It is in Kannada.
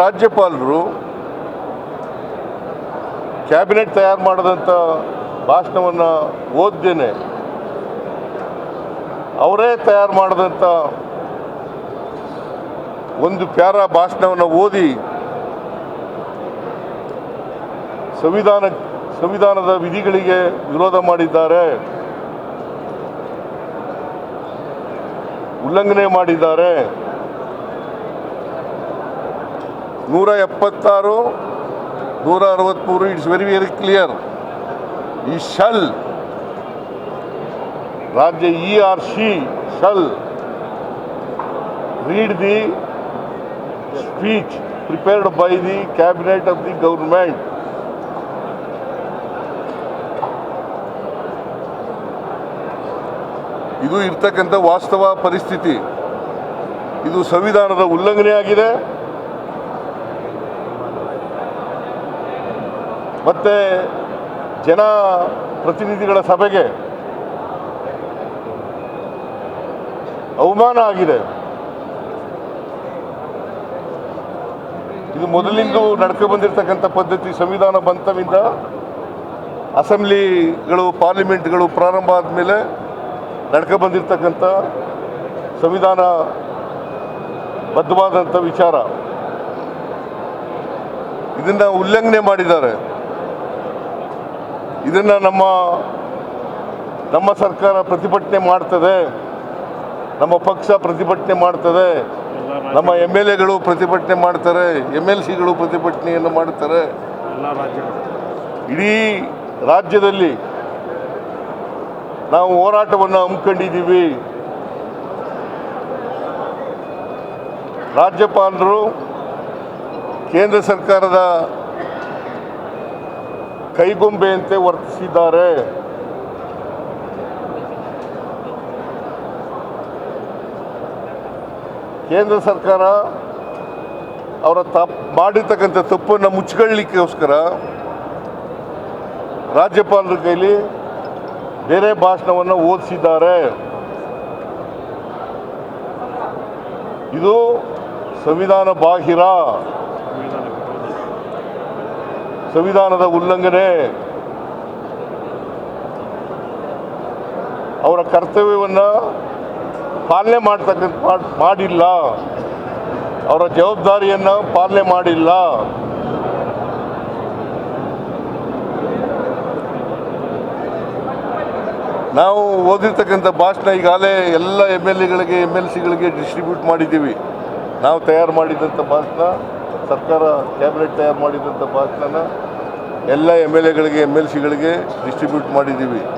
ರಾಜ್ಯಪಾಲರು ಕ್ಯಾಬಿನೆಟ್ ತಯಾರು ಮಾಡಿದಂಥ ಭಾಷಣವನ್ನು ಓದ್ದೇನೆ. ಅವರೇ ತಯಾರು ಮಾಡಿದಂಥ ಒಂದು ಪ್ಯಾರ ಭಾಷಣವನ್ನು ಓದಿ ಸಂವಿಧಾನ, ಸಂವಿಧಾನದ ವಿಧಿಗಳಿಗೆ ವಿರೋಧ ಮಾಡಿದ್ದಾರೆ. ಉಲ್ಲಂಘನೆ ಮಾಡಿದ್ದಾರೆ. ನೂರ ಎಪ್ಪತ್ತಾರು ನೂರ ಅರವತ್ತ್ಮೂರು ಇಟ್ಸ್ ವೆರಿ ವೆರಿ ಕ್ಲಿಯರ್ ಈ ಶಲ್, ರಾಜ್ಯ he or she shall read the speech prepared by the cabinet of the government ಇದು ಇರ್ತಕ್ಕಂಥ ವಾಸ್ತವ ಪರಿಸ್ಥಿತಿ. ಇದು ಸಂವಿಧಾನದ ಉಲ್ಲಂಘನೆ ಆಗಿದೆ ಮತ್ತೆ ಜನ ಪ್ರತಿನಿಧಿಗಳ ಸಭೆಗೆ ಅವಮಾನ ಆಗಿದೆ. ಇದು ಮೊದಲಿಂದ ನಡ್ಕೊ ಬಂದಿರತಕ್ಕಂಥ ಪದ್ಧತಿ, ಸಂವಿಧಾನ ಬಂತವಿಂದ ಅಸೆಂಬ್ಲಿಗಳು, ಪಾರ್ಲಿಮೆಂಟ್ಗಳು ಪ್ರಾರಂಭ ಆದಮೇಲೆ ನಡ್ಕೊ ಬಂದಿರತಕ್ಕಂಥ ಸಂವಿಧಾನ ಬದ್ಧವಾದಂಥ ವಿಚಾರ ಇದನ್ನು ಉಲ್ಲಂಘನೆ ಮಾಡಿದ್ದಾರೆ. ಇದನ್ನು ನಮ್ಮ ನಮ್ಮ ಸರ್ಕಾರ ಪ್ರತಿಭಟನೆ ಮಾಡ್ತದೆ. ನಮ್ಮ ಪಕ್ಷ ಪ್ರತಿಭಟನೆ ಮಾಡ್ತದೆ. ನಮ್ಮ ಎಂ ಎಲ್ ಎಗಳು ಪ್ರತಿಭಟನೆ ಮಾಡ್ತಾರೆ. ಎಂ ಎಲ್ ಸಿಗಳು ಪ್ರತಿಭಟನೆಯನ್ನು ಮಾಡ್ತಾರೆ. ಇಡೀ ರಾಜ್ಯದಲ್ಲಿ ನಾವು ಹೋರಾಟವನ್ನು ಹಮ್ಮಿಕೊಂಡಿದ್ದೀವಿ. ರಾಜ್ಯಪಾಲರು ಕೇಂದ್ರ ಸರ್ಕಾರದ ಕೈಗೊಂಬೆಯಂತೆ ವರ್ತಿಸಿದ್ದಾರೆ. ಕೇಂದ್ರ ಸರ್ಕಾರ ಅವರ ತಪ್ಪು ಮಾಡಿರ್ತಕ್ಕಂಥ ತಪ್ಪನ್ನು ಮುಚ್ಚಿಕೊಳ್ಳಲಿಕ್ಕೋಸ್ಕರ ರಾಜ್ಯಪಾಲರ ಕೈಲಿ ಬೇರೆ ಭಾಷಣವನ್ನು ಓದಿಸಿದ್ದಾರೆ. ಇದು ಸಂವಿಧಾನ ಬಾಹಿರ. ಸಂವಿಧಾನದ ಉಲ್ಲಂಘನೆ. ಅವರ ಕರ್ತವ್ಯವನ್ನು ಪಾಲನೆ ಮಾಡ್ತಕ್ಕಂಥ ಮಾಡ್- ಮಾಡಿಲ್ಲ. ಅವರ ಜವಾಬ್ದಾರಿಯನ್ನು ಪಾಲನೆ ಮಾಡಿಲ್ಲ. ನಾವು ಓದಿರ್ತಕ್ಕಂಥ ಭಾಷಣ ಈಗಾಗಲೇ ಎಲ್ಲ ಎಂ ಎಲ್ ಎಗಳಿಗೆ, ಎಂ ಎಲ್ ಸಿಗಳಿಗೆ ಡಿಸ್ಟ್ರಿಬ್ಯೂಟ್ ಮಾಡಿದ್ದೀವಿ. ನಾವು ತಯಾರು ಮಾಡಿದಂಥ ಭಾಷಣ. ಸರ್ಕಾರ ಕ್ಯಾಬಿನೆಟ್ ತಯಾರು ಮಾಡಿದಂಥ ಭಾಷಣನ ಎಲ್ಲ ಎಂ ಎಲ್ ಎಗಳಿಗೆ ಎಂ ಎಲ್ ಸಿಗಳಿಗೆ ಡಿಸ್ಟ್ರಿಬ್ಯೂಟ್ ಮಾಡಿದ್ದೀವಿ.